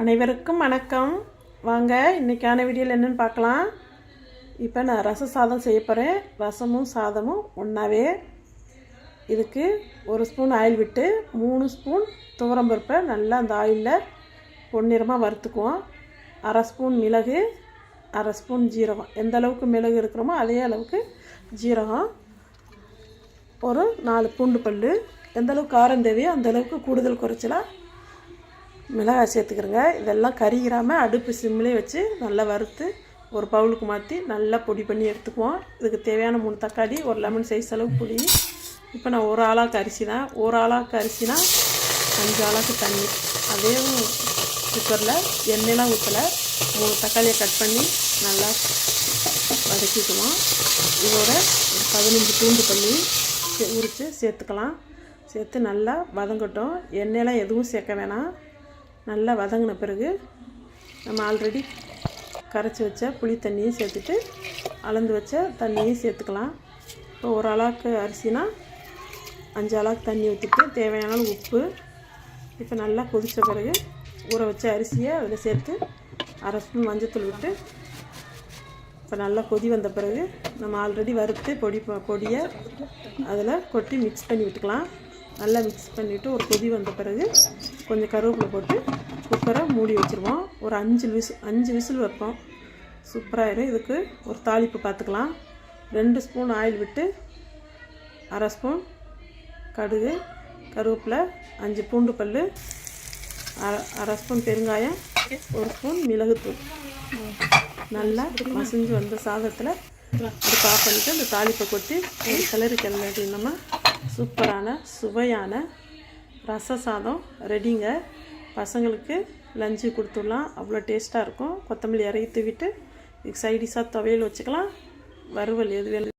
அனைவருக்கும் வணக்கம். வாங்க இன்றைக்கான வீடியோவில் என்னென்னு பார்க்கலாம். இப்போ நான் ரச சாதம் செய்ய போகிறேன் ரசமும் சாதமும் ஒன்றாவே இதுக்கு ஒரு ஸ்பூன் ஆயில் விட்டு மூணு ஸ்பூன் துவரம்பருப்பை நல்லா அந்த ஆயிலில் பொன்னிறமாக வறுத்துக்குவோம். அரை ஸ்பூன் மிளகு அரை ஸ்பூன் ஜீரகம். எந்த அளவுக்கு மிளகு இருக்கிறோமோ அதே அளவுக்கு ஜீரகம். ஒரு நாலு பூண்டு பல் எந்த அளவுக்கு காரம் தேவையோ அந்த அளவுக்கு கூடுதல் குறைச்சலாக மிளகாய் சேர்த்துக்கிறேங்க. இதெல்லாம் கறிகிறாமல் அடுப்பு சிம்மிலே வச்சு நல்லா வறுத்து ஒரு பவுலுக்கு மாற்றி நல்லா பொடி பண்ணி எடுத்துக்குவோம். இதுக்கு தேவையான மூணு தக்காளி ஒரு லெமன் சைஸ் அளவு புளி. இப்போ நான் ஒரு ஆளாக்கு அரிசி தான் ஒரு ஆளாக்கு அரிசினா அஞ்சு ஆளாக்கு தண்ணி. அதே குக்கரில் எண்ணெயெலாம் ஊற்றலை மூணு தக்காளியை கட் பண்ணி நல்லா வதக்கிக்குவோம். இதோட ஒரு பதினஞ்சு பூண்டு பண்ணி உரித்து சேர்த்துக்கலாம். சேர்த்து நல்லா வதங்கட்டும். எண்ணெயெலாம் எதுவும் சேர்க்க வேணாம். நல்லா வதங்கின பிறகு நம்ம ஆல்ரெடி கரைச்சி வச்ச புளி தண்ணியும் சேர்த்துட்டு அளந்து வச்ச தண்ணியும் சேர்த்துக்கலாம். இப்போ ஒரு அளவுக்கு அரிசினா அஞ்சு அளவுக்கு தண்ணி ஊற்றிட்டு தேவையான உப்பு இப்போ நல்லா கொதித்த பிறகு ஊற வச்ச அரிசியை அதில் சேர்த்து அரை ஸ்பூன் மஞ்சத்தூள் விட்டு இப்போ நல்லா கொதி வந்த பிறகு நம்ம ஆல்ரெடி வறுத்து பொடி பொடியை அதில் கொட்டி மிக்ஸ் பண்ணி விட்டுக்கலாம். நல்லா மிக்ஸ் பண்ணிவிட்டு ஒரு கொதி வந்த பிறகு கொஞ்சம் கருவேப்பிலை போட்டு குக்கரை மூடி வச்சுருவோம். ஒரு அஞ்சு விசில் அஞ்சு விசில் வைப்போம். சூப்பராகிடும் இதுக்கு ஒரு தாளிப்பு பார்த்துக்கலாம் ரெண்டு ஸ்பூன் ஆயில் விட்டு அரை ஸ்பூன் கடுகு கருவேப்பிலை அஞ்சு பூண்டு பல் அரை அரை ஸ்பூன் பெருங்காயம் ஒரு ஸ்பூன் மிளகுத்தூள். நல்லா மசிஞ்சு வந்த சாதத்தில் அடுப்பு ஆஃப் பண்ணிவிட்டு அந்த தாளிப்பை கொட்டி ஒரு கிளறி கிளறினோமா சூப்பரான சுவையான ரச சாதம் ரெடிங்க. பசங்களுக்கு லஞ்சு கொடுத்துடலாம். அவ்வளோ டேஸ்ட்டாக இருக்கும். கொத்தமல்லி இறக்கி தூவிட்டு சைடிஷாக துவையல் வச்சுக்கலாம். வறுவல் எது வேணும்